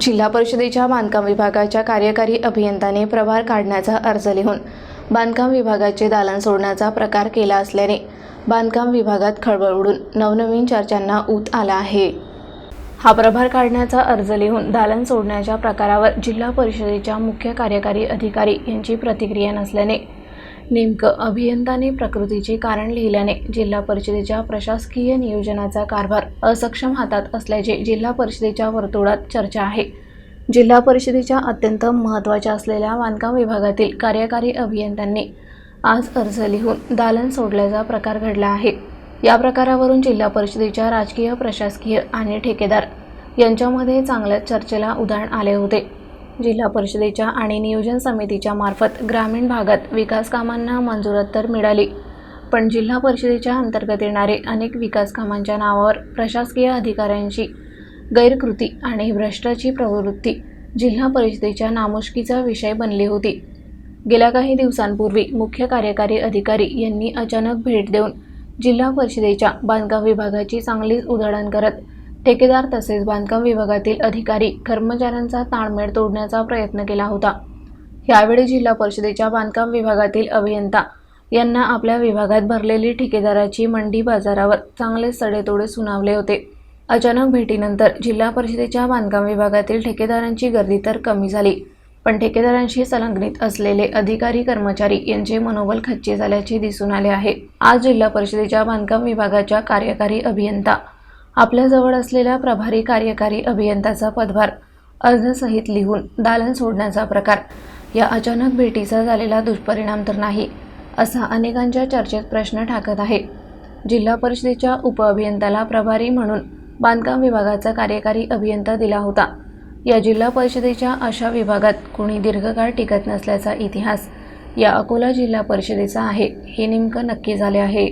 जिल्हा परिषदेच्या बांधकाम विभागाच्या कार्यकारी अभियंत्याने प्रभार काढण्याचा अर्ज लिहून बांधकाम विभागाचे दालन सोडण्याचा प्रकार केला असल्याने बांधकाम विभागात खळबळ उडून नवनवीन चर्चांना ऊत आला आहे. हा प्रभार काढण्याचा अर्ज लिहून दालन सोडण्याच्या प्रकारावर जिल्हा परिषदेच्या मुख्य कार्यकारी अधिकारी यांची प्रतिक्रिया नसल्याने नेमकं अभियंताने प्रकृतीचे कारण लिहिल्याने जिल्हा परिषदेच्या प्रशासकीय नियोजनाचा कारभार असक्षम हातात असल्याचे जिल्हा परिषदेच्या वर्तुळात चर्चा आहे. जिल्हा परिषदेच्या अत्यंत महत्त्वाच्या असलेल्या बांधकाम विभागातील कार्यकारी अभियंत्यांनी आज अर्ज लिहून दालन सोडल्याचा प्रकार घडला आहे. या प्रकारावरून जिल्हा परिषदेच्या राजकीय प्रशासकीय आणि ठेकेदार यांच्यामध्ये चांगल्या चर्चेला उदाहरण आले होते. जिल्हा परिषदेच्या आणि नियोजन समितीच्या मार्फत ग्रामीण भागात विकास कामांना मंजुरात तर मिळाली. पण जिल्हा परिषदेच्या अंतर्गत येणारे अनेक विकास कामांच्या नावावर प्रशासकीय अधिकाऱ्यांची गैरकृती आणि भ्रष्टाची प्रवृत्ती जिल्हा परिषदेच्या नामुष्कीचा विषय बनली होती. गेल्या काही दिवसांपूर्वी मुख्य कार्यकारी अधिकारी यांनी अचानक भेट देऊन जिल्हा परिषदेच्या बांधकाम विभागाची चांगलीच उधळण करत ठेकेदार तसेच बांधकाम विभागातील अधिकारी कर्मचाऱ्यांचा ताळमेळ तोडण्याचा प्रयत्न केला होता. यावेळी जिल्हा परिषदेच्या बांधकाम विभागातील अभियंता यांना आपल्या विभागात भरलेली ठेकेदाराची मंडी बाजारावर चांगले सडेतोडे सुनावले होते. अचानक भेटीनंतर जिल्हा परिषदेच्या बांधकाम विभागातील ठेकेदारांची गर्दी तर कमी झाली पण ठेकेदारांशी संलग्नित असलेले अधिकारी कर्मचारी यांचे मनोबल खच्चे झाल्याचे दिसून आले आहे. आज जिल्हा परिषदेच्या बांधकाम विभागाच्या कार्यकारी अभियंता आपल्याजवळ असलेल्या प्रभारी कार्यकारी अभियंताचा पदभार अर्जसहित लिहून दालन सोडण्याचा प्रकार. या अचानक भेटीचा झालेला दुष्परिणाम तर नाही असा अनेकांच्या चर्चेत प्रश्न ठाकत आहे. जिल्हा परिषदेच्या उपअभियंत्याला प्रभारी म्हणून बांधकाम विभागाचा कार्यकारी अभियंता दिला होता. या जिल्हा परिषदेच्या अशा विभागात कोणी दीर्घकाळ टिकत नसल्याचा इतिहास या अकोला जिल्हा परिषदेचा आहे हे नेमकं नक्की झाले आहे.